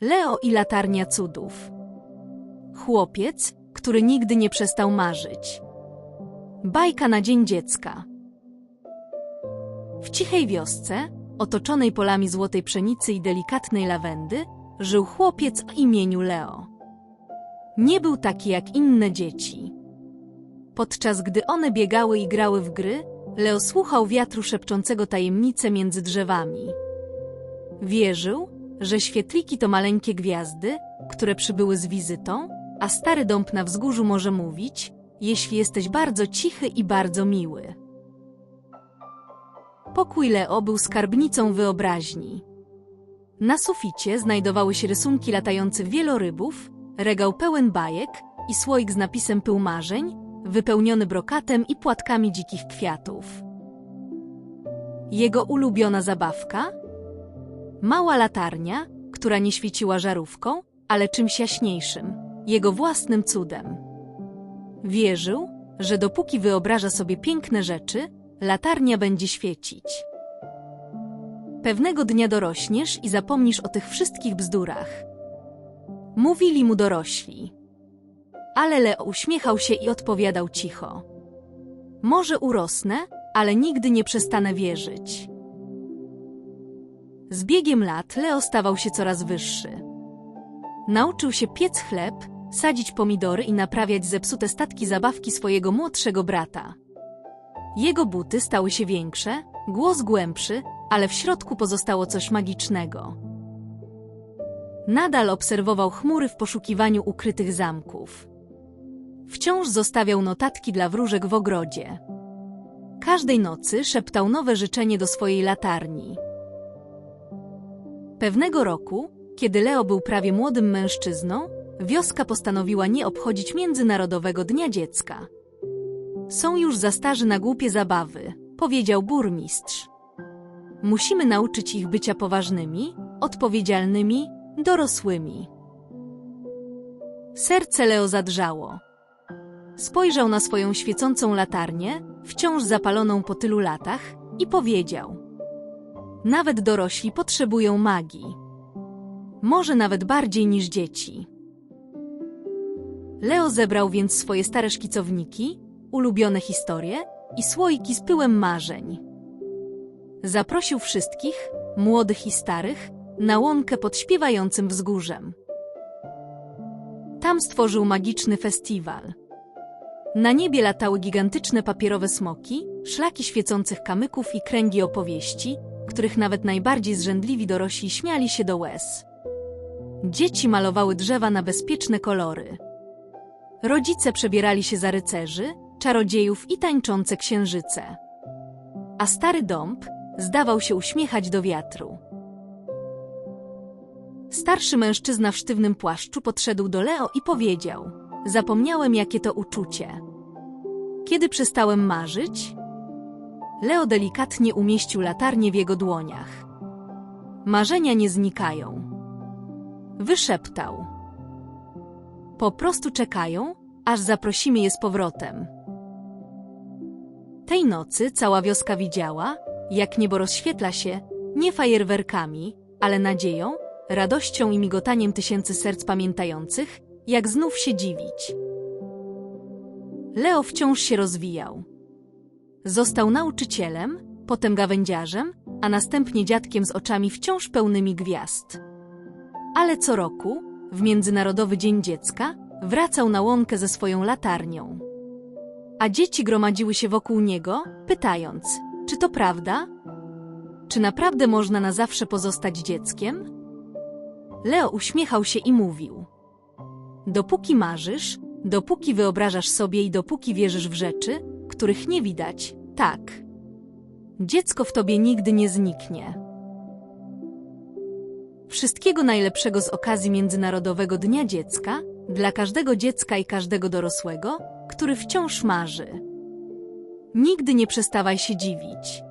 Leo i latarnia cudów. Chłopiec, który nigdy nie przestał marzyć. Bajka na Dzień Dziecka. W cichej wiosce, otoczonej polami złotej pszenicy i delikatnej lawendy, żył chłopiec o imieniu Leo. Nie był taki jak inne dzieci. Podczas gdy one biegały i grały w gry, Leo słuchał wiatru szepczącego tajemnice między drzewami. Wierzył, że świetliki to maleńkie gwiazdy, które przybyły z wizytą, a stary dąb na wzgórzu może mówić, jeśli jesteś bardzo cichy i bardzo miły. Pokój Leo był skarbnicą wyobraźni. Na suficie znajdowały się rysunki latających wielorybów, regał pełen bajek i słoik z napisem Pył marzeń, wypełniony brokatem i płatkami dzikich kwiatów. Jego ulubiona zabawka? Mała latarnia, która nie świeciła żarówką, ale czymś jaśniejszym, jego własnym cudem. Wierzył, że dopóki wyobraża sobie piękne rzeczy, latarnia będzie świecić. Pewnego dnia dorośniesz i zapomnisz o tych wszystkich bzdurach. Mówili mu dorośli. Ale Leo uśmiechał się i odpowiadał cicho. Może urosnę, ale nigdy nie przestanę wierzyć. Z biegiem lat Leo stawał się coraz wyższy. Nauczył się piec chleb, sadzić pomidory i naprawiać zepsute statki zabawki swojego młodszego brata. Jego buty stały się większe, głos głębszy, ale w środku pozostało coś magicznego. Nadal obserwował chmury w poszukiwaniu ukrytych zamków. Wciąż zostawiał notatki dla wróżek w ogrodzie. Każdej nocy szeptał nowe życzenie do swojej latarni. Pewnego roku, kiedy Leo był prawie młodym mężczyzną, wioska postanowiła nie obchodzić Międzynarodowego Dnia Dziecka. Są już za starzy na głupie zabawy, powiedział burmistrz. Musimy nauczyć ich bycia poważnymi, odpowiedzialnymi, dorosłymi. Serce Leo zadrżało. Spojrzał na swoją świecącą latarnię, wciąż zapaloną po tylu latach, i powiedział: Nawet dorośli potrzebują magii. Może nawet bardziej niż dzieci. Leo zebrał więc swoje stare szkicowniki, ulubione historie i słoiki z pyłem marzeń. Zaprosił wszystkich, młodych i starych, na łąkę pod śpiewającym wzgórzem. Tam stworzył magiczny festiwal. Na niebie latały gigantyczne papierowe smoki, szlaki świecących kamyków i kręgi opowieści, których nawet najbardziej zrzędliwi dorośli śmiali się do łez. Dzieci malowały drzewa na bezpieczne kolory. Rodzice przebierali się za rycerzy, czarodziejów i tańczące księżyce. A stary dąb zdawał się uśmiechać do wiatru. Starszy mężczyzna w sztywnym płaszczu podszedł do Leo i powiedział: Zapomniałem, jakie to uczucie. Kiedy przestałem marzyć? Leo delikatnie umieścił latarnię w jego dłoniach. Marzenia nie znikają. Wyszeptał. Po prostu czekają, aż zaprosimy je z powrotem. Tej nocy cała wioska widziała, jak niebo rozświetla się nie fajerwerkami, ale nadzieją, radością i migotaniem tysięcy serc pamiętających, jak znów się dziwić. Leo wciąż się rozwijał. Został nauczycielem, potem gawędziarzem, a następnie dziadkiem z oczami wciąż pełnymi gwiazd. Ale co roku, w Międzynarodowy Dzień Dziecka, wracał na łąkę ze swoją latarnią. A dzieci gromadziły się wokół niego, pytając, czy to prawda? Czy naprawdę można na zawsze pozostać dzieckiem? Leo uśmiechał się i mówił: Dopóki marzysz, dopóki wyobrażasz sobie i dopóki wierzysz w rzeczy, których nie widać, tak. Dziecko w tobie nigdy nie zniknie. Wszystkiego najlepszego z okazji Międzynarodowego Dnia Dziecka, dla każdego dziecka i każdego dorosłego, który wciąż marzy. Nigdy nie przestawaj się dziwić.